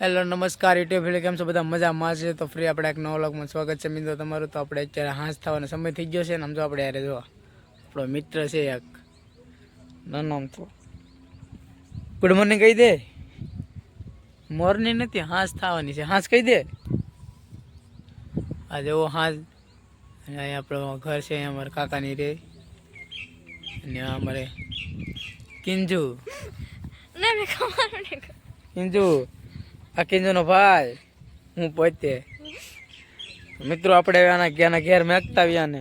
Hello નમસ્કાર YouTube family કેમ છો? બધા મજામાં છે? તો ફ્રી આપણે એક નવો લોકમાં સ્વાગત છે. મિત્રો તમારું તો આપણે અત્યારે હાંસ થવાનો સમય થઈ ગયો છે ને આમ જો આપણે યારે જો આપણો મિત્ર છે એક. નાનો તો. ગુડ મોર્નિંગ કહી દે. મોર્નિંગ નથી હાંસ થવાની છે. હાંસ કહી દે. આ જેવો હાંસ અને અહીંયા આપણો ઘર છે અહીંયા અમારા કાકાની રે. અને આ અમારે કિંજુ. કિંજુ. આ કિંજુનો ભાઈ, હું પોતે. મિત્રો, આપણે આના આના ઘેર મેકતા આવ્યા ને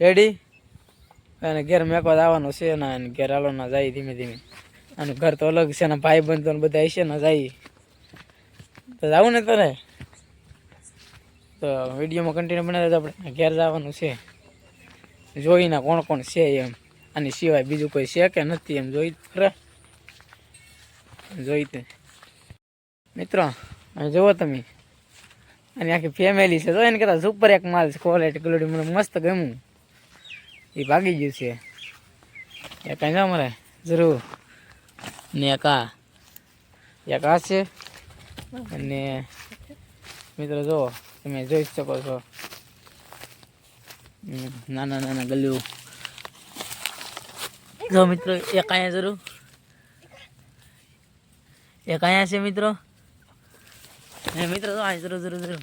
રેડી એને ઘેર મેકવા આવવાનો છે ને અને ઘેર હાલો ના જાય ધીમે ધીમે. આનું ઘર તો અલગ છે ને ભાઈ બંધો બધા હશે ને જાય. તો જાવું ને તારે તો વિડીયોમાં કન્ટિન્યુ બનાવે આપણે. ઘેર જવાનું છે. જોઈને કોણ કોણ છે એમ. આની સિવાય બીજું કોઈ છે કે નથી એમ જોઈ ખરા. જોઈ તે. મિત્રો જુઓ તમે. અને આખી ફેમિલી છે. તો એને કહેતા સુપર એક માલ છે ક્વોલિટી ક્વોલિટી મને મસ્ત ગમ્યું. એ ભાગી ગયું છે. એ કાંઈ જાઓ મારે જરૂર. ને એક આ. એક આ છે. અને મિત્રો, જુઓ, તમે જોઈ શકો છો. નાના નાના ગલ્યું જો મિત્રો, એક અહીંયા જરૂર. એક અહીંયા છે મિત્રો. મિત્રો તો અહીં જરૂર જરૂર જરૂર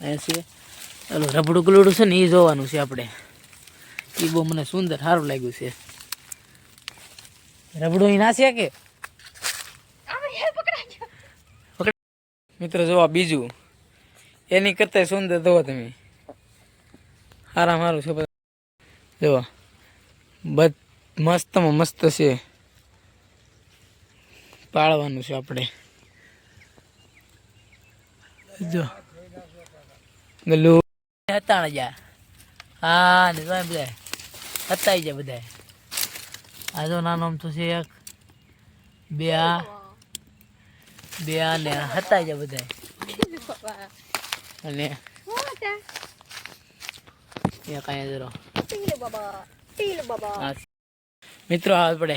એ છે. ચાલો, રબડું ગલુડું છે ને એ જોવાનું છે આપણે. એ બહુ મને સુંદર સારું લાગ્યું છે. રબડું અહીં ના છે કે? મિત્રો, જોવા બીજું. એની કરતા સુંદર જોવો તમે. સારા મારું છે જોવો. બધ, મસ્તમાં મસ્ત છે. પાળવાનું છે આપણે. જો. ગલુ હતા જા. હા ને તો બધા હતાઈ જાય બધા આ જો નાનો આમ તો છે એક બે આ બે આ ને આ. હતા જાય બધા અને એ કાંઈ જરો ટીલ બાબા ટીલ બાબા આ મિત્રો આપણે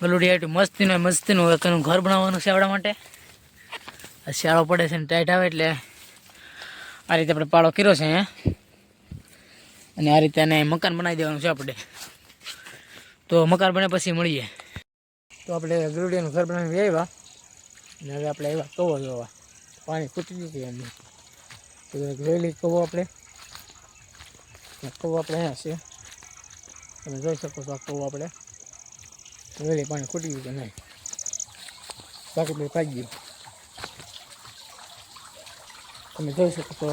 ગલુડી આટલું મસ્તીનું મસ્તીનું એક એનું ઘર બનાવવાનું છે આપણા માટે. શિયાળો પડે છે ને ટાઈટ આવે એટલે આ રીતે આપણે પાળો કર્યો છે અને આ રીતે એને મકાન બનાવી દેવાનું છે આપણે. તો મકાન બને પછી મળીએ. તો આપણે ગરુડીનું ઘર બનાવી આવ્યા. અને હવે આપણે આવ્યા કવો જોવા. પાણી ખૂટી ગયું છે એમનું. તો જોઈ કવો આપણે. કવો આપણે અહીંયા છે. તમે જોઈ શકો છો આ કવો આપણે. વેલી પાણી ખૂટી ગયું કે નહીં. બાકી ભાઈ ખાઈ ગયું. તમે જોઈ શકો છો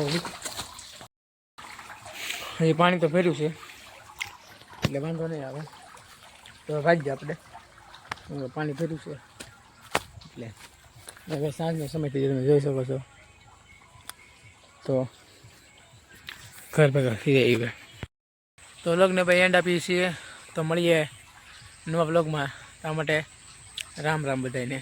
હજી પાણી તો ભર્યું છે. એટલે વાંધો નહીં આવે. તો ભાગીએ આપણે. પાણી ભર્યું છે. એટલે હવે સાંજનો સમય થઈ તમે જોઈ શકો છો. તો ઘર ભેગા થઈ જાય તો લગ્ન ભાઈ એન્ડ આપીએ છીએ. તો મળીએ નવા બ્લોગમાં આ માટે રામ રામ બધાને